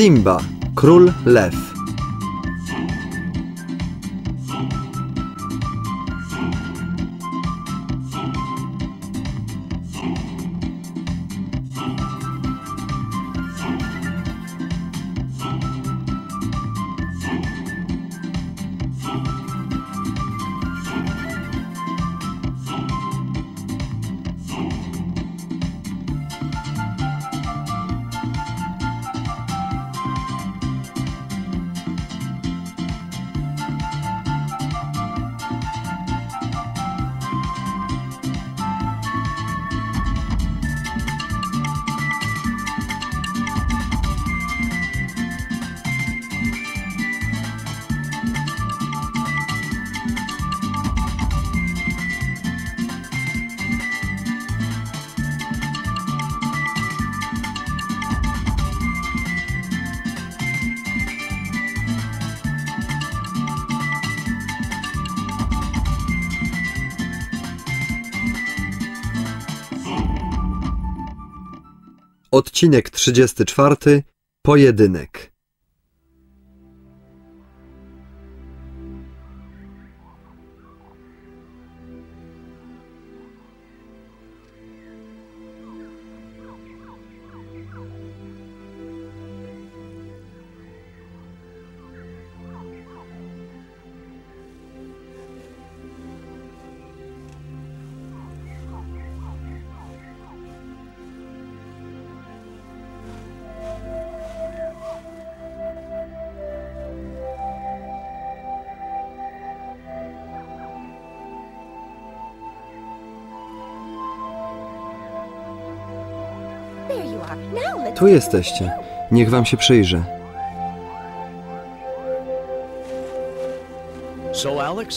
Simba, król lew. Odcinek 34. Pojedynek. Tu jesteście. Niech wam się przyjrzę.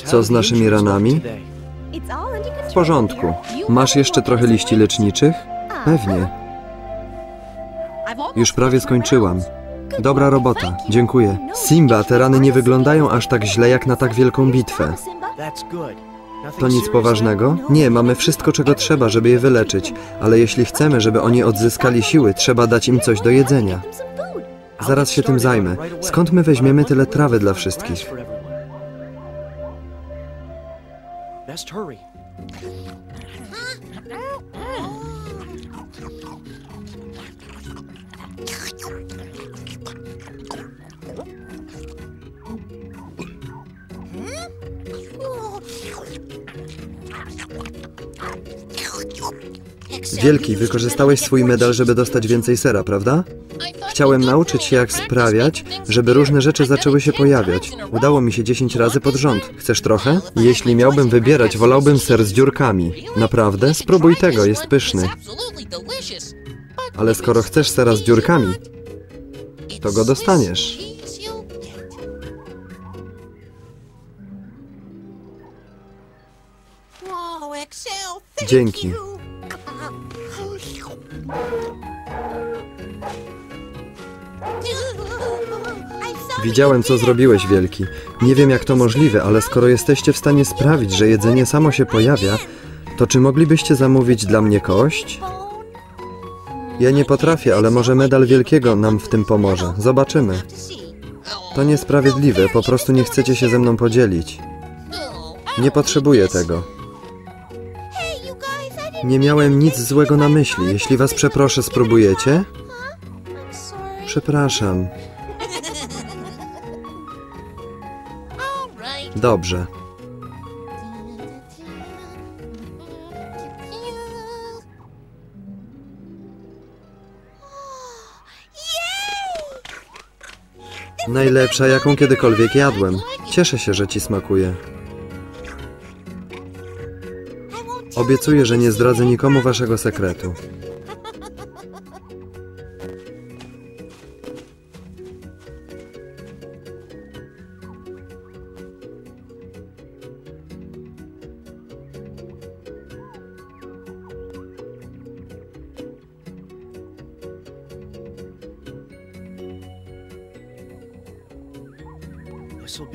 Co z naszymi ranami? W porządku. Masz jeszcze trochę liści leczniczych? Pewnie. Już prawie skończyłam. Dobra robota. Dziękuję. Simba, te rany nie wyglądają aż tak źle jak na tak wielką bitwę. To nic poważnego? Nie, mamy wszystko, czego trzeba, żeby je wyleczyć. Ale jeśli chcemy, żeby oni odzyskali siły, trzeba dać im coś do jedzenia. Zaraz się tym zajmę. Skąd my weźmiemy tyle trawy dla wszystkich? Wielki, wykorzystałeś swój medal, żeby dostać więcej sera, prawda? Chciałem nauczyć się, jak sprawiać, żeby różne rzeczy zaczęły się pojawiać. Udało mi się 10 razy pod rząd. Chcesz trochę? Jeśli miałbym wybierać, wolałbym ser z dziurkami. Naprawdę? Spróbuj tego, jest pyszny. Ale skoro chcesz sera z dziurkami, to go dostaniesz. Dzięki. Widziałem, co zrobiłeś, Wielki. Nie wiem, jak to możliwe, ale skoro jesteście w stanie sprawić, że jedzenie samo się pojawia, to czy moglibyście zamówić dla mnie kość? Ja nie potrafię, ale może medal Wielkiego nam w tym pomoże. Zobaczymy. To niesprawiedliwe, po prostu nie chcecie się ze mną podzielić. Nie potrzebuję tego. Nie miałem nic złego na myśli. Jeśli was przeproszę, spróbujecie? Przepraszam. Dobrze. Najlepsza, jaką kiedykolwiek jadłem. Cieszę się, że ci smakuje. Obiecuję, że nie zdradzę nikomu waszego sekretu.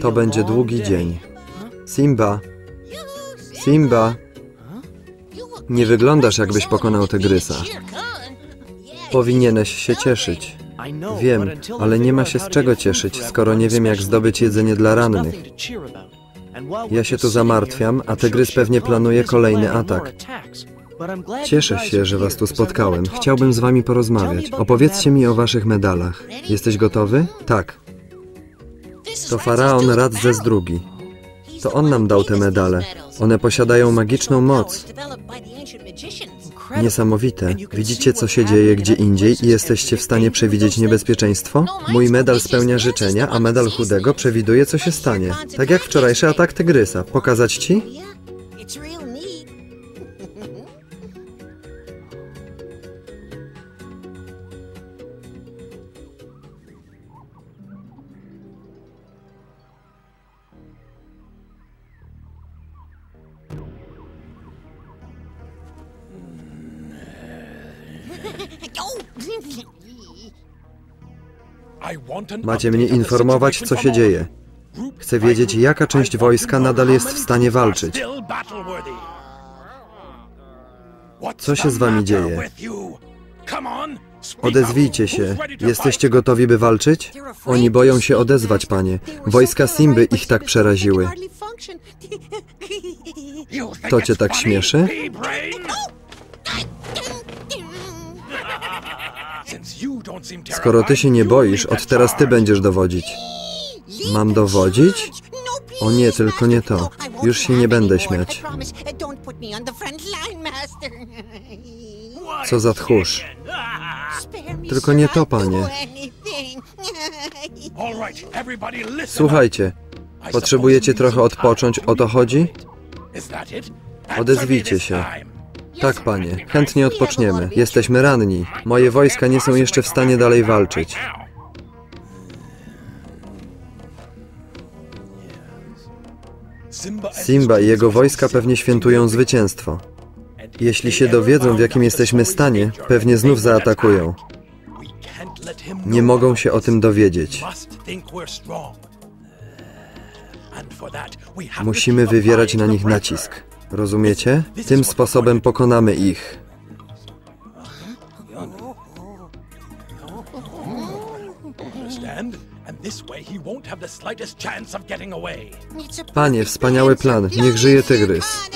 To będzie długi dzień. Simba. Simba. Nie wyglądasz, jakbyś pokonał tygrysa. Powinieneś się cieszyć. Wiem, ale nie ma się z czego cieszyć, skoro nie wiem jak zdobyć jedzenie dla rannych. Ja się tu zamartwiam, a Tygrys pewnie planuje kolejny atak. Cieszę się, że was tu spotkałem. Chciałbym z wami porozmawiać. Opowiedzcie mi o waszych medalach. Jesteś gotowy? Tak. To faraon Radzes II. To on nam dał te medale. One posiadają magiczną moc. Niesamowite. Widzicie, co się dzieje gdzie indziej i jesteście w stanie przewidzieć niebezpieczeństwo? Mój medal spełnia życzenia, a medal chudego przewiduje, co się stanie. Tak jak wczorajszy atak tygrysa. Pokazać ci? Macie mnie informować, co się dzieje. Chcę wiedzieć, jaka część wojska nadal jest w stanie walczyć. Co się z wami dzieje? Odezwijcie się. Jesteście gotowi, by walczyć? Oni boją się odezwać, panie. Wojska Simby ich tak przeraziły. To cię tak śmieszy? Skoro ty się nie boisz, od teraz ty będziesz dowodzić. Mam dowodzić? O nie, tylko nie to. Już się nie będę śmiać. Co za tchórz. Tylko nie to, panie. Słuchajcie, potrzebujecie trochę odpocząć, o to chodzi? Odezwijcie się. Tak, panie, chętnie odpoczniemy. Jesteśmy ranni. Moje wojska nie są jeszcze w stanie dalej walczyć. Simba i jego wojska pewnie świętują zwycięstwo. Jeśli się dowiedzą, w jakim jesteśmy stanie, pewnie znów zaatakują. Nie mogą się o tym dowiedzieć. Musimy wywierać na nich nacisk. Rozumiecie? Tym sposobem pokonamy ich. Panie, wspaniały plan. Niech żyje tygrys.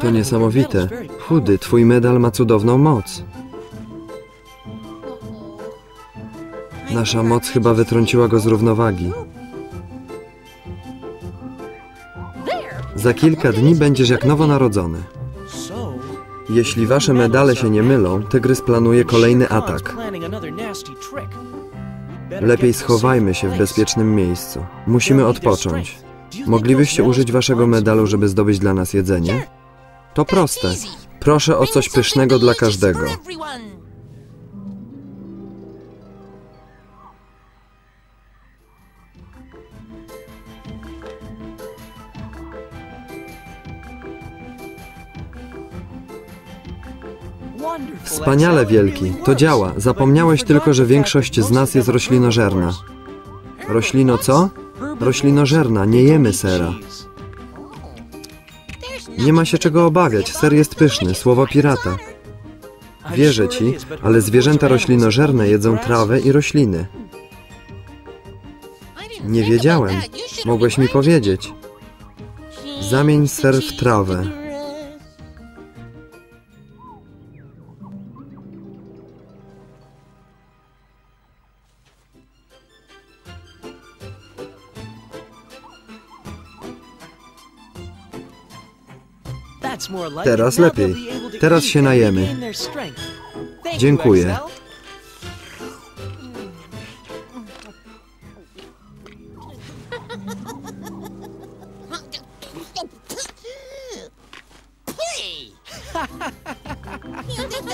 To niesamowite. Chudy, twój medal ma cudowną moc. Nasza moc chyba wytrąciła go z równowagi. Za kilka dni będziesz jak nowonarodzony. Jeśli wasze medale się nie mylą, tygrys planuje kolejny atak. Lepiej schowajmy się w bezpiecznym miejscu. Musimy odpocząć. Moglibyście użyć waszego medalu, żeby zdobyć dla nas jedzenie? To proste. Proszę o coś pysznego dla każdego. Wspaniale, wielki. To działa. Zapomniałeś tylko, że większość z nas jest roślinożerna. Roślino co? Roślinożerna, nie jemy sera. Nie ma się czego obawiać, ser jest pyszny, słowo pirata. Wierzę ci, ale zwierzęta roślinożerne jedzą trawę i rośliny. Nie wiedziałem. Mogłeś mi powiedzieć. Zamień ser w trawę. Teraz lepiej. Teraz się najemy. Dziękuję.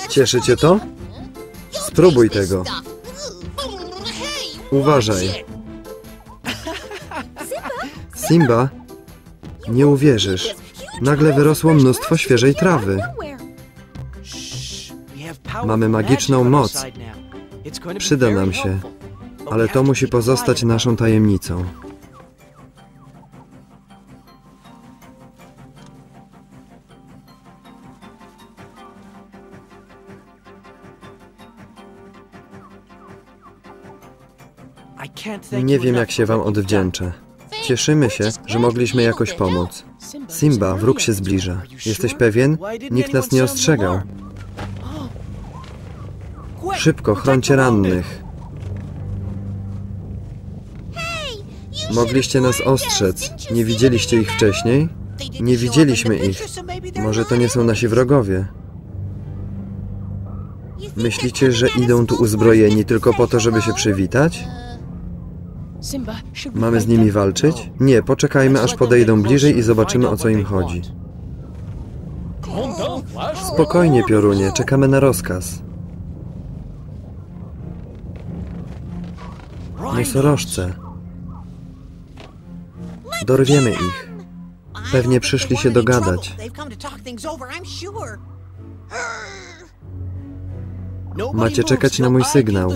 Cieszy cię to? Spróbuj tego. Uważaj. Simba, nie uwierzysz. Nagle wyrosło mnóstwo świeżej trawy. Mamy magiczną moc. Przyda nam się, ale to musi pozostać naszą tajemnicą. Nie wiem, jak się Wam odwdzięczę. Cieszymy się, że mogliśmy jakoś pomóc. Simba, wróg się zbliża. Jesteś pewien? Nikt nas nie ostrzegał. Szybko, chrońcie rannych. Mogliście nas ostrzec. Nie widzieliście ich wcześniej? Nie widzieliśmy ich. Może to nie są nasi wrogowie. Myślicie, że idą tu uzbrojeni tylko po to, żeby się przywitać? Mamy z nimi walczyć? Nie, poczekajmy aż podejdą bliżej i zobaczymy o co im chodzi. Spokojnie, Piorunie, czekamy na rozkaz. Nosorożce. Dorwiemy ich. Pewnie przyszli się dogadać. Macie czekać na mój sygnał.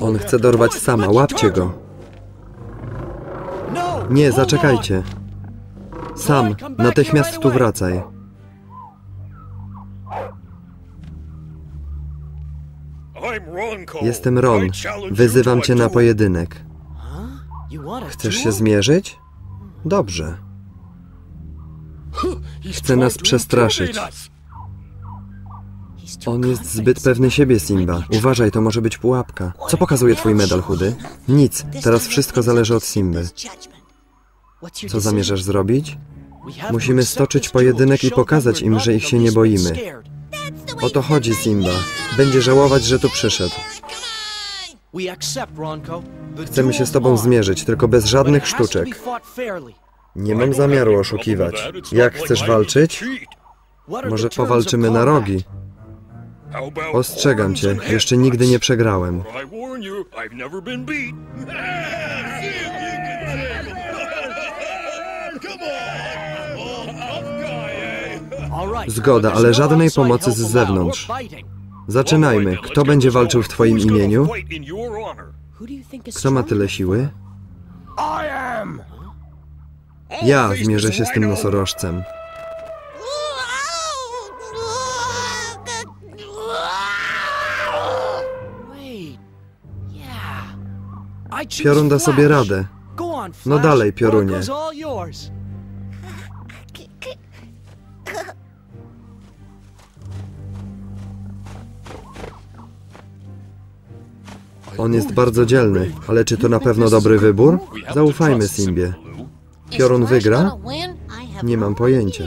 On chce dorwać sama, łapcie go. Nie, zaczekajcie. Sam, natychmiast tu wracaj. Jestem Ron. Wyzywam cię na pojedynek. Chcesz się zmierzyć? Dobrze. Chce nas przestraszyć. On jest zbyt pewny siebie, Simba. Uważaj, to może być pułapka. Co pokazuje twój medal chudy? Nic. Teraz wszystko zależy od Simby. Co zamierzasz zrobić? Musimy stoczyć pojedynek i pokazać im, że ich się nie boimy. O to chodzi, Simba. Będzie żałować, że tu przyszedł. Chcemy się z tobą zmierzyć, tylko bez żadnych sztuczek. Nie mam zamiaru oszukiwać. Jak chcesz walczyć? Może powalczymy na rogi. Ostrzegam cię, jeszcze nigdy nie przegrałem. Zgoda, ale żadnej pomocy z zewnątrz. Zaczynajmy. Kto będzie walczył w twoim imieniu? Kto ma tyle siły? Ja zmierzę się z tym nosorożcem. Piorun da sobie radę. No dalej, Piorunie. On jest bardzo dzielny, ale czy to na pewno dobry wybór? Zaufajmy Simbie. Piorun wygra? Nie mam pojęcia.